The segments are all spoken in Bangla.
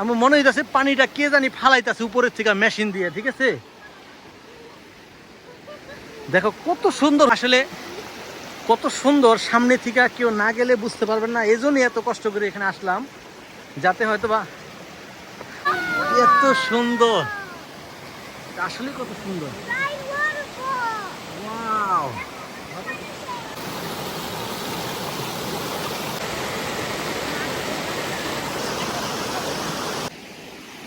আমার মনে হইতাছে পানিটা কে জানি ফালাইতাছে উপরের থেকে মেশিন দিয়ে ঠিক আছে? দেখো কত সুন্দর আসলে কত সুন্দর সামনে থেকে কেউ না গেলে বুঝতে পারবেন না। এই জন্যই এত কষ্ট করে এখানে আসলাম যাতে হয়তো বা এত সুন্দর। আসলে কত সুন্দর।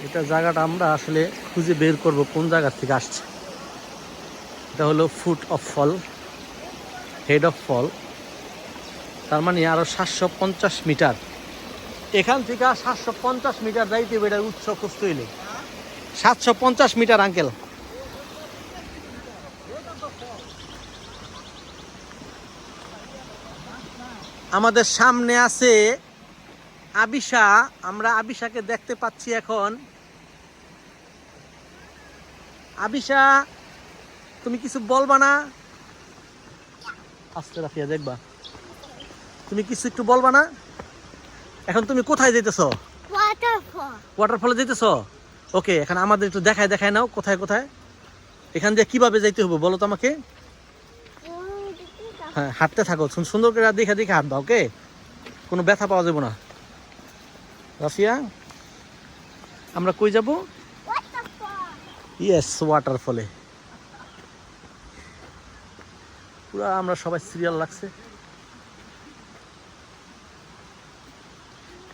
এটা জায়গাটা আমরা আসলে খুঁজে বের করব কোন জায়গা থেকে আসছে। এটা হলো foot of fall, head of fall. তার মানে আরও সাতশো পঞ্চাশ মিটার। এখান থেকে সাতশো পঞ্চাশ মিটার যাইতে হবে এটার উৎস খুঁজতে হইলে। সাতশো পঞ্চাশ মিটার, আঙ্কেল। আমাদের সামনে আছে আবিশা। আমরা আবিশাকে দেখতে পাচ্ছি এখন। আবিশা তুমি কিছু বলবা না? আস্তে রাখিয়া দেখবা। তুমি কিছু একটু বলবা না? এখন তুমি কোথায় যেতেছো. ওয়াটারফলে যেতেছো ওকে এখন আমাদের একটু দেখায় দেখায় নাও কোথায় কোথায়? এখান দিয়ে কীভাবে যাইতে হবে বলো তো আমাকে? হ্যাঁ হাঁটতে থাকো সুন- সুন্দর করে দেখে দেখে হাঁটবা ওকে কোনো ব্যথা পাওয়া যাবে না। রাফিয়া আমরা কই যাব. ইয়েস ওয়াটারফলে পুরা আমরা সবাই সিরিয়াল লাগছে।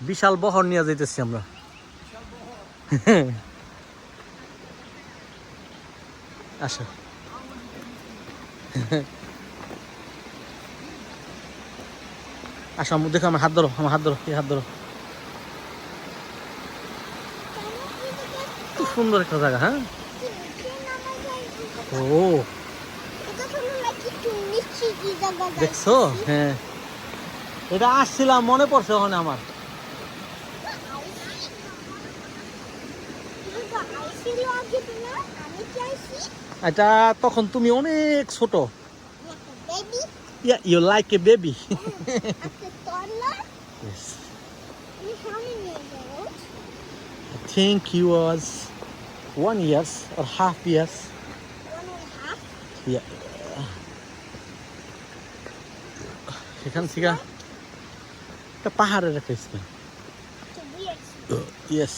বিশাল বহর নিয়ে যাইতেছি আমরা। আসো। আসো, দেখো আমার হাত ধরো, আমার হাত ধরো হাত ধরো। খুব সুন্দর একটা জায়গা হ্যাঁ? ও দেখছ? হ্যাঁ। এটা আসছিলাম, মনে পড়ছে ওখানে আমার। এটা তখন তুমি অনেক ছোট। You like a baby was one years or half years. yeah সেখান থেকে একটা পাহাড়ের একটা স্মেল ইয়েস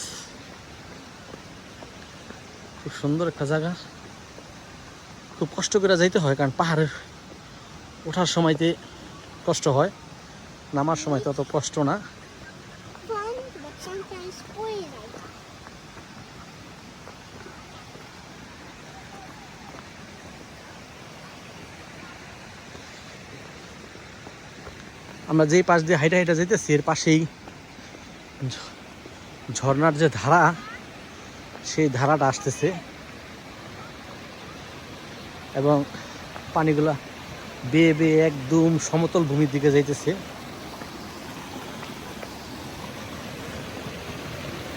খুব সুন্দর একটা জায়গা। খুব কষ্ট করে যাইতে হয়, কারণ পাহাড়ের ওঠার সময়তে কষ্ট হয়, নামার সময় তত কষ্ট না। আমরা যেই পাশ দিয়ে হাইটা হাইটা যেতেছি এর পাশেই ঝ- ঝর্ণার যে ধারা, সেই ধারাটা আসতেছে। এবং পানিগুলা বেয়ে বেয়ে একদম সমতল ভূমির দিকে যাইতেছে।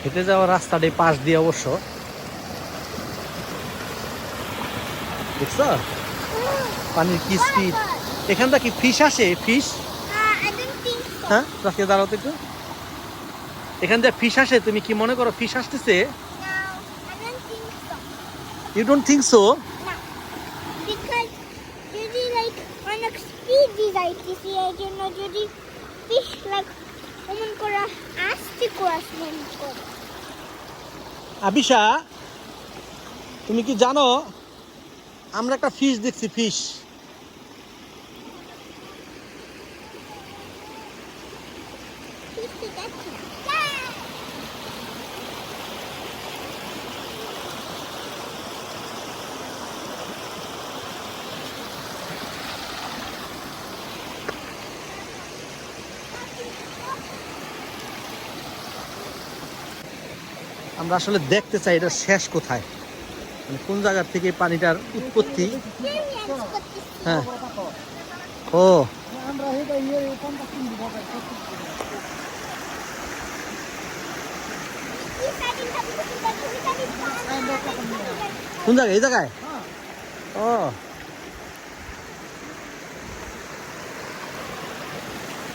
হেঁটে যাওয়ার রাস্তাটি পাশ দিয়ে অবশ্য। দেখছ? পানির কি স্পিড এখানটা কি ফিশ আসে? Fish Uh, I don't think so. হ্যাঁ? রাস্তায় দাঁড়াও একটু। এখান থেকে ফিশ আসে, তুমি কি মনে করো ফিশ আসতেছে. You don't think so Abisha, তুমি কি জানো? আমরা একটা ফিশ দেখছি ফিশ fish তো যাচ্ছে না। আমরা আসলে দেখতে চাই এটা শেষ কোথায়। মানে কোন জায়গার থেকে পানিটার উৎপত্তি। হ্যাঁ। ও এই side এ যাবি, ওই side এ যাবি, কোন জায়গায়? এই জায়গায়? ও।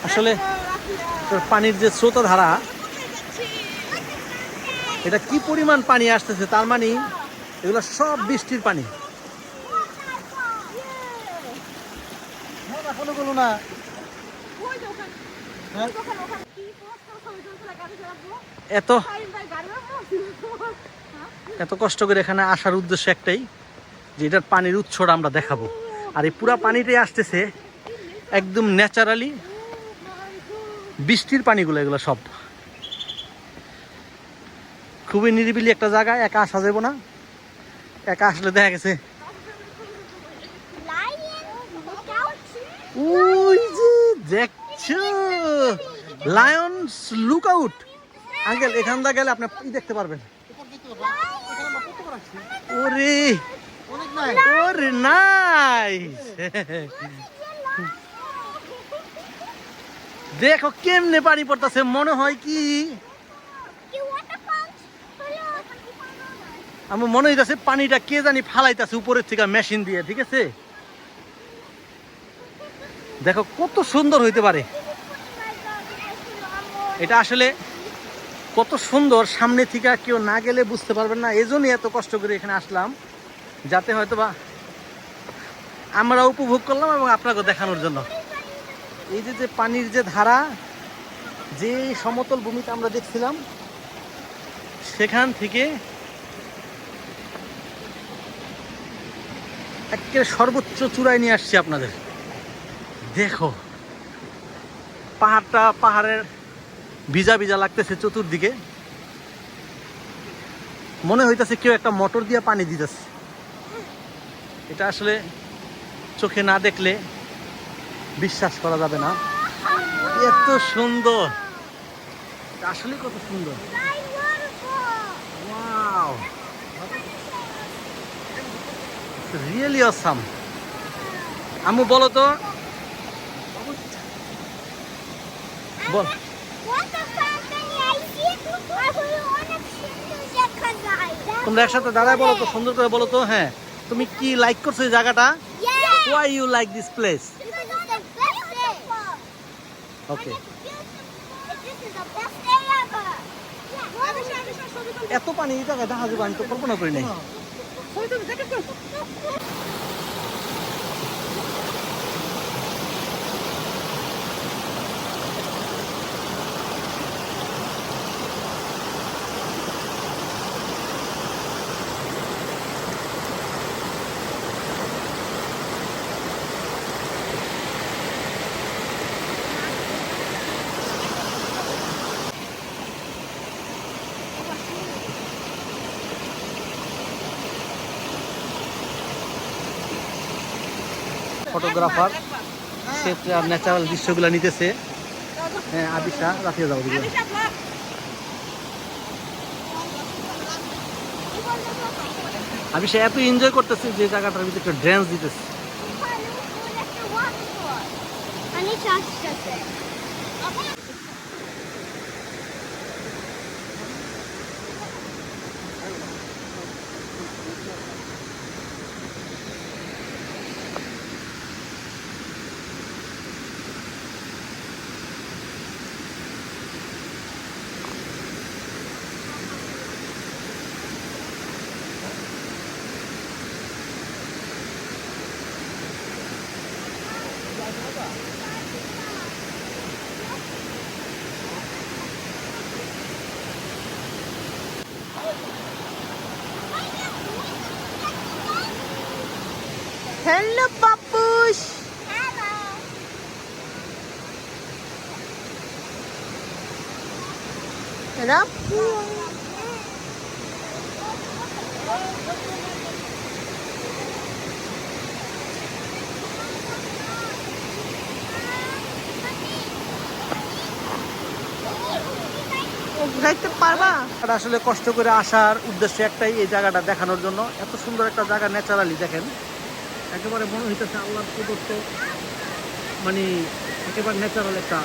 আসলে পানির যে স্রোত ধারা এটা কি পরিমাণ পানি আসতেছে তার মানে এগুলো সব বৃষ্টির পানি। না হ্যাঁ? এত? এত কষ্ট করে এখানে আসার উদ্দেশ্য একটাই যে এটার পানির উৎসটা আমরা দেখাবো। আর এই পুরা পানিটাই আসতেছে একদম ন্যাচারালি বৃষ্টির পানিগুলো এগুলো সব। খুবই নিরিবিলি একটা জায়গা একা আসা যাব না। একা আসলে দেখা গেছে। ওই যে দেখছ লায়ন্স লুক আউট আঙ্কেল, এখান দা গেলে আপনি দেখতে পারবেন। ওরে ওরে নাই দেখো কেমনে পানি পড়তেছে, মনে হয় কি? আমার মনে হইতাছে পানিটা কে জানি ফালাইতাছে উপরের থেকে মেশিন দিয়ে, ঠিক আছে? দেখো কত সুন্দর হইতে পারে। এটা আসলে কত সুন্দর, সামনে থেকে কেউ না গেলে বুঝতে পারবেন না। এজন্যই এত কষ্ট করে এখানে আসলাম, যাতে হয়তো বা আমরা উপভোগ করলাম এবং আপনাকে দেখানোর জন্য। এই যে যে পানির যে ধারা, যে সমতল ভূমিতে আমরা দেখছিলাম, সেখান থেকে একেবারে সর্বোচ্চ চূড়ায় নিয়ে আসছি আপনাদের। দেখো, পাহাড়টা, পাহাড়ের ভিজা ভিজা লাগতেছে চতুর্দিকে। মনে হইতেছে কেউ একটা মোটর দিয়ে পানি দিতেছে। এটা আসলে চোখে না দেখলে বিশ্বাস করা যাবে না। এত সুন্দর। আসলে কত সুন্দর। রিয়েলি অসাম আমু বলো তো। বল। তোমরা একসাথে দাঁড়ায় বলো তো সুন্দর করে বলো তো হ্যাঁ। তুমি কি লাইক করছ এই জায়গাটা? Why you like this place okay এত পানি এই জায়গায় দেখা যাবে আমি তো কল্পনা করি নাই। ফটোগ্রাফার সে ন্যাচারাল দৃশ্যগুলো নিতেছে। হ্যাঁ আবিশা রাখিয়ে যাও দিকে আবিশা এত এনজয় করতেছে যে জায়গাটার ভিতরে একটা ড্যান্স দিতেছে। হ্যালো পাপুস রাপু পারবা? আর আসলে কষ্ট করে আসার উদ্দেশ্য একটাই এই জায়গাটা দেখানোর জন্য। এত সুন্দর একটা জায়গা ন্যাচারালি দেখেন। একেবারে মনে হইতেছে আল্লাহর প্রদত্ত মানে একেবারে ন্যাচারাল একটা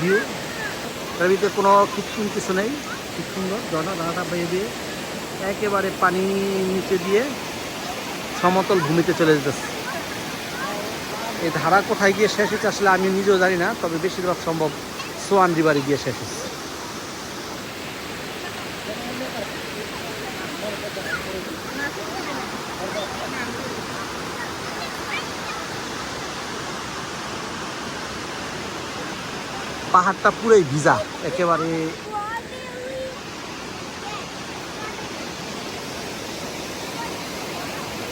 ভিউ তার ভিতরে কোনো কৃত্রিম কিছু নেই, খুব সুন্দর ঝর্ণা ধারাটা বেয়ে দিয়ে একেবারে পানি নিচে দিয়ে সমতল ভূমিতে চলে যেতেছে। এই ধারা কোথায় গিয়ে শেষ হচ্ছে আসলে আমি নিজেও জানি না, তবে বেশিরভাগ সম্ভব সোয়ান রিভারে গিয়ে শেষ হচ্ছে পাহাড়টা পুরোই ভিজা একেবারে